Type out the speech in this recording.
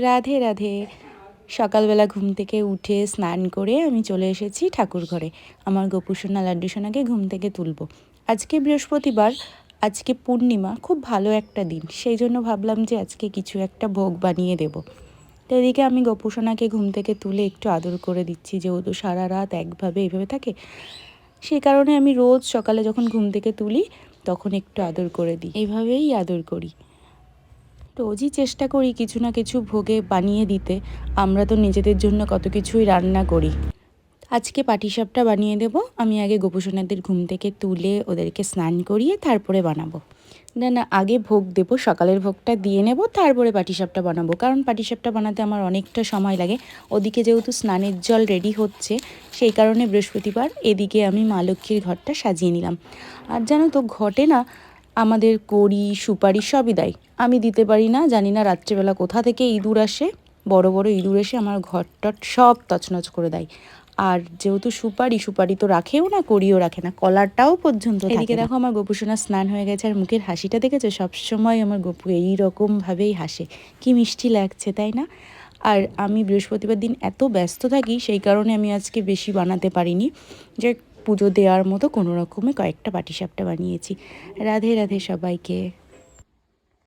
রাধে রাধে। সকালবেলা ঘুম থেকে উঠে স্নান করে আমি চলে এসেছি ঠাকুর ঘরে। আমার গোপুসোনা লাড্ডু সোনাকে ঘুম থেকে তুলব। আজকে বৃহস্পতিবার, আজকে পূর্ণিমা, খুব ভালো একটা দিন। সেই জন্য ভাবলাম যে আজকে কিছু একটা ভোগ বানিয়ে দেব। তো এদিকে আমি গোপুসোনাকে ঘুম থেকে তুলে একটু আদর করে দিচ্ছি, যেহেতু সারা রাত একভাবে এইভাবে থাকে। সেই কারণে আমি রোজ সকালে যখন ঘুম থেকে তুলি, তখন একটু আদর করে দিই। এইভাবেই আদর করি। রোজই চেষ্টা করি কিছু না কিছু ভোগে বানিয়ে দিতে। আমরা তো নিজেদের জন্য কত কিছুই রান্না করি। আজকে পাটিসাপটা বানিয়ে দেব। আমি আগে গোপুসোনাদের ঘুম থেকে তুলে ওদেরকে স্নান করিয়ে তারপরে বানাবো। না না আগে ভোগ দেবো, সকালের ভোগটা দিয়ে নেব, তারপরে পাটিসাপটা বানাবো। কারণ পাটিসাপটা বানাতে আমার অনেকটা সময় লাগে। ওদিকে যেহেতু স্নানের জল রেডি হচ্ছে, সেই কারণে বৃহস্পতিবার এদিকে আমি মা লক্ষ্মীর ঘরটা সাজিয়ে নিলাম। আর জানো তো, ঘটে না আমাদের কড়ি সুপারি সবই দেয়। আমি দিতে পারি না জানি না রাত্রেবেলা কোথা থেকে ইঁদুর আসে। বড় বড় ইঁদুর এসে আমার ঘরটট সব তছনছ করে দেয়। আর যেহেতু সুপারি সুপারি তো রাখেও না করিও রাখে না কলারটাও পর্যন্ত এদিকে দেখো আমার গোপুসোনা স্নান হয়ে গেছে আর মুখের হাসিটা দেখেছ? সবসময় আমার গপু এই রকম ভাবেই হাসে। কি মিষ্টি লাগছে তাই না? আর আমি বৃহস্পতিবার দিন এত ব্যস্ত থাকি সেই কারণে আমি আজকে বেশি বানাতে পারিনি। যে পুজো দেওয়ার মতো কোনো রকমে কয়েকটা পাটিসাপটা বানিয়েছি। রাধে রাধে সবাইকে।